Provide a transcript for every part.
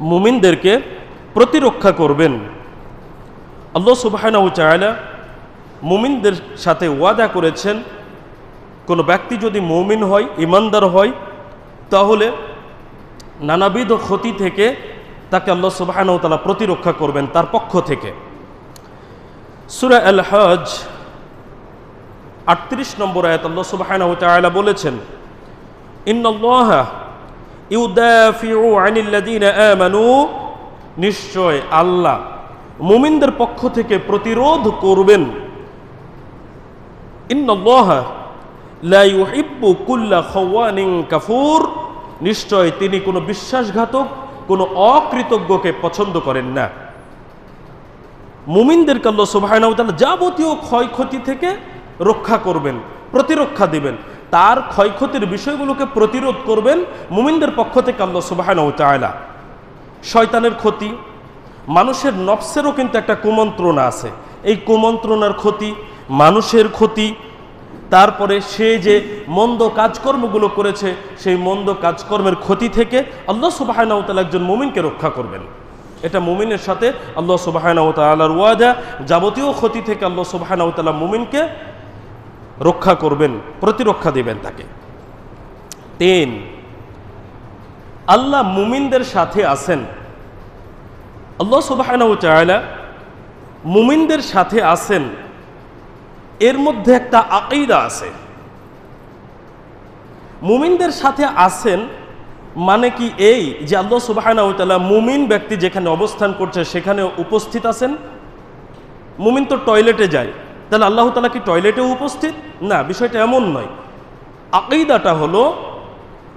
মুমিনদেরকে প্রতিরক্ষা করবেন। আল্লাহ সুবাহানাউ চায়লা মুমিনদের সাথে ওয়াদা করেছেন, কোনো ব্যক্তি যদি মুমিন হয় ইমানদার হয়, তাহলে নানাবিধ ক্ষতি থেকে তাকে আল্লাহ সুবাহানাউ তালা প্রতিরক্ষা করবেন তার পক্ষ থেকে। সুরা আল হজ আটত্রিশ নম্বর আয়াত আল্লাহ সুবাহানাউ তাআলা বলেছেন, ইন্নাল্লাহ নিশ্চয় আল্লাহ মুমিনদের পক্ষ থেকে প্রতিরোধ করবেন। কুল্লা কাফুর। নিশ্চয় তিনি কোনো বিশ্বাসঘাতক, কোনো অকৃতজ্ঞকে পছন্দ করেন না। মুমিনদের সুবহানাহু ওয়া যাবতীয় ক্ষয়ক্ষতি থেকে রক্ষা করবেন, প্রতিরক্ষা দিবেন। তার ক্ষয়ক্ষতির বিষয়গুলোকে প্রতিরোধ করবেন মুমিনদের পক্ষ থেকে আল্লাহ তাআলা। শয়তানের ক্ষতি, মানুষের নফসেরও কিন্তু একটা কুমন্ত্রণা আছে। এই কুমন্ত্রণার ক্ষতি, মানুষের ক্ষতি, তারপরে সে যে মন্দ কাজকর্মগুলো করেছে, সেই মন্দ কাজকর্মের ক্ষতি থেকে আল্লাহ সুবাহানাউ তাআলা একজন মুমিনকে রক্ষা করবেন। এটা মুমিনের সাথে আল্লাহ সুবাহানাউ তাআলার ওয়াদা। যাবতীয় ক্ষতি থেকে আল্লাহ সুবাহানাউ তাআলা মুমিনকে রক্ষা করবেন, প্রতিরক্ষা দিবেন তাকে। তিন, আল্লাহ মুমিনদের সাথে আছেন। আল্লাহ তাআলা মুমিনদের সাথে আছেন। এর মধ্যে একটা আকিদা আছে। মুমিনদের সাথে আছেন মানে কি এই যে আল্লাহ সুবাহানা তাআলা মুমিন ব্যক্তি যেখানে অবস্থান করছে সেখানে উপস্থিত আছেন? মুমিন তো টয়লেটে যায়। তাহলে আল্লাহ তালা কি টয়লেটেও উপস্থিত? না, বিষয়টা এমন নয়। আকিদাটা হলো,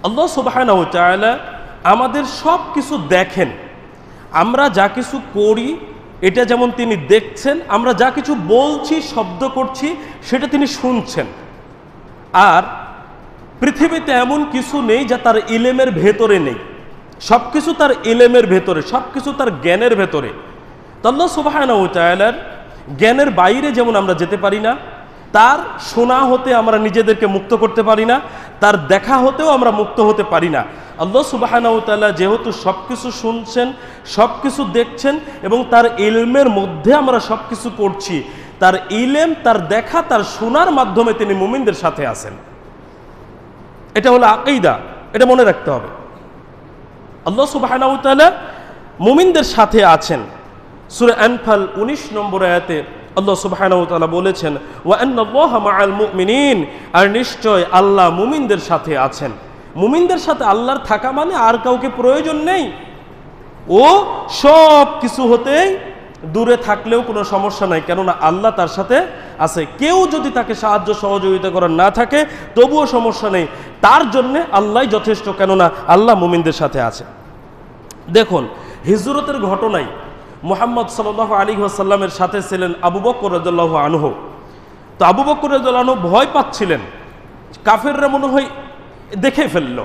আল্লাহ তাআলা আমাদের সব কিছু দেখেন। আমরা যা কিছু করি, এটা যেমন তিনি দেখছেন, আমরা যা কিছু বলছি, শব্দ করছি, সেটা তিনি শুনছেন। আর পৃথিবীতে এমন কিছু নেই যা তার ইলেমের ভেতরে নেই। সব কিছু তার ইলেমের ভেতরে সব কিছু তার জ্ঞানের ভেতরে। তল্লা তায়ালার জ্ঞানের বাইরে যেমন আমরা যেতে পারি না, তার শোনা হতে আমরা নিজেদেরকে মুক্ত করতে পারি না, তার দেখা হতেও আমরা মুক্ত হতে পারি না। আল্লাহ সুবাহানাউ তাআলা যেহেতু সব কিছু শুনছেন সব কিছু দেখছেন এবং তার ইলমের মধ্যে আমরা সব কিছু করছি তার ইলেম, তার দেখা, তার শোনার মাধ্যমে তিনি মুমিনদের সাথে আছেন। এটা হলো আকিদা, এটা মনে রাখতে হবে। আল্লাহ সুবাহানাউ তাআলা মুমিনদের সাথে আছেন। সূরা আনফাল 19 নম্বর আয়াতে আল্লাহ সুবহানাহু বলেছেন, ওয়া আন্নাল্লাহা মুমিনিন আর নিশ্চয় আল্লাহ মুমিনদের সাথে আছেন। মুমিনদের সাথে আল্লাহর থাকা মানে আর কাউকে প্রয়োজন নেই। ও সব কিছু হতেই দূরে থাকলেও কোনো সমস্যা নাই, কেননা আল্লাহ তার সাথে আছে। কেউ যদি তাকে সাহায্য সহযোগিতা করার না থাকে, তবুও সমস্যা নেই। তার জন্যে আল্লাহ যথেষ্ট, কেননা আল্লাহ মুমিনদের সাথে আছে। দেখুন, হিজরতের ঘটনায় মোহাম্মদ সাল আলী আসাল্লামের সাথে ছিলেন আবু বকর রাজ্লাহ আনহ। তো আবু বকর রাজ্লাহ ভয় পাচ্ছিলেন। কাফেররা মনে হয় দেখে ফেলল।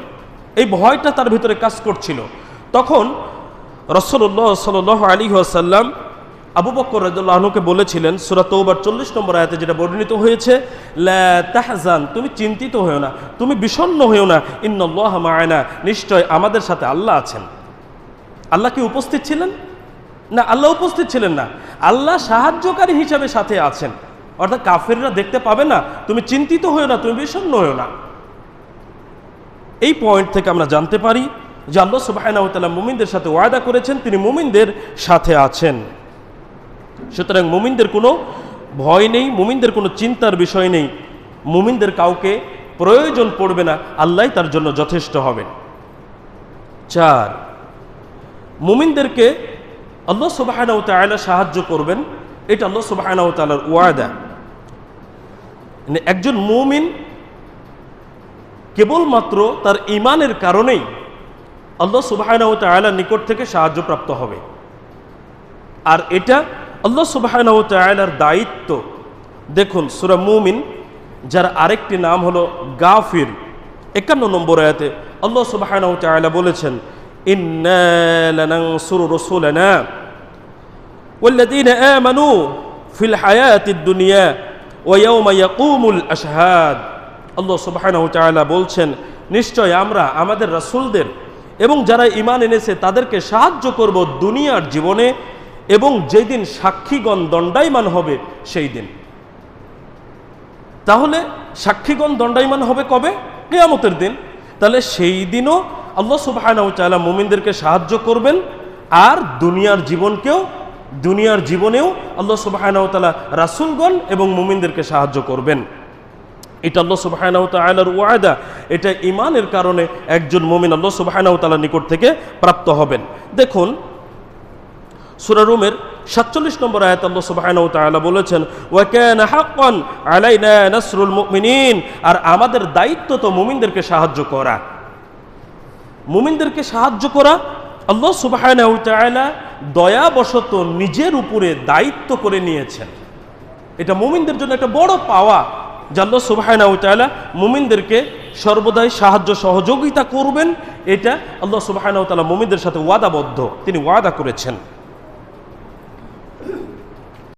এই ভয়টা তার ভিতরে কাজ করছিল। তখন রসল্লাহ সাল আলী আসাল্লাম আবু বকর রাজুল্লাহকে বলেছিলেন সুরাত ওবার চল্লিশ নম্বর আয়াতে যেটা বর্ণিত হয়েছে তাহজান, তুমি চিন্তিত হয়েও না, তুমি বিষণ্ণ হয়েও না ইন্নআল্লাহ মায়না নিশ্চয় আমাদের সাথে আল্লাহ আছেন। আল্লাহ কি উপস্থিত ছিলেন? না, আল্লাহ উপস্থিত ছিলেন না। আল্লাহ সাহায্যকারী হিসাবে সাথে আছেন। অর্থাৎ কাফেররা দেখতে পাবে না, তুমি চিন্তিত হয়েও না, তুমি বিষণ্ণ হয়েও না। এই পয়েন্ট থেকে আমরা জানতে পারি যে আল্লাহ সুবাহানাউতালা মুমিনদের সাথে ওয়াদা করেছেন, তিনি মুমিনদের সাথে আছেন। সুতরাং মুমিনদের কোনো ভয় নেই, মুমিনদের কোনো চিন্তার বিষয় নেই। মুমিনদের কাউকে প্রয়োজন পড়বে না, আল্লাহ তার জন্য যথেষ্ট হবে চার, মুমিনদেরকে আল্লাহ তাআলা সাহায্য করবেন, এটা আল্লাহ তাআলার ওয়াদা। মানে একজন মুমিন কেবলমাত্র তার ইমানের কারণেই আল্লাহ সুবাহানাউ তাআলার নিকট থেকে সাহায্যপ্রাপ্ত হবে। আর এটা আল্লাহ সুবাহানাউ তাআলার দায়িত্ব। দেখুন, সূরা মুমিন, যার আরেকটি নাম হলো গাফির। একান্ন নম্বর আয়াতে আল্লাহ সুবাহানাউ বলেছেন, ইন্না রসুলানা। والذين آمنوا في الحياة الدنيا ويوم يقوم الأشهاد আল্লাহ সুবহানাহু তাআলা বলছেন নিশ্চয় আমরা আমাদের রাসূলদের এবং যারা ইমান এনেছে তাদেরকে সাহায্য করব দুনিয়ার জীবনে এবং যেদিন সাক্ষীগণ দণ্ডায়মান হবে সেই দিন তাহলে সাক্ষীগণ দণ্ডায়মান হবে কবে কেয়ামতের দিন তাহলে সেই দিনও আল্লাহ সুবাহানাউ তাআলা মুমিনদেরকে সাহায্য করবেন আর দুনিয়ার জীবনকেও দুনিয়ার জীবনেও আল্লাহ সুবাহানাউ তাআলা রাসূলগণ এবং মুমিনদেরকে সাহায্য করবেন। এটা আল্লাহ সুবাহানাউ তাআলার ওয়াদা। এটা ইমানের কারণে একজন মুমিন আল্লাহ সুবাহানাউ তাআলার নিকট থেকে প্রাপ্ত হবেন। দেখুন, সূরা রুমের সাতচল্লিশ নম্বর আয়াত আল্লাহ সুবহানাহু বলেছেন নাসরুল মুমিনিন। আর আমাদের দায়িত্ব তো মুমিনদেরকে সাহায্য করা। মুমিনদেরকে সাহায্য করা আল্লাহ সুবহানাহু দয়াবশত নিজের উপরে দায়িত্ব করে নিয়েছেন। এটা মুমিনদের জন্য একটা বড় পাওয়া। সুবহানাহু ওয়া মুমিনদেরকে সর্বদাই সাহায্য সহযোগিতা করবেন। এটা আল্লাহ সুবহানাহু উতালা তাআলা মুমিনদের সাথে ওয়াদাবদ্ধ। তিনি ওয়াদা করেছেন।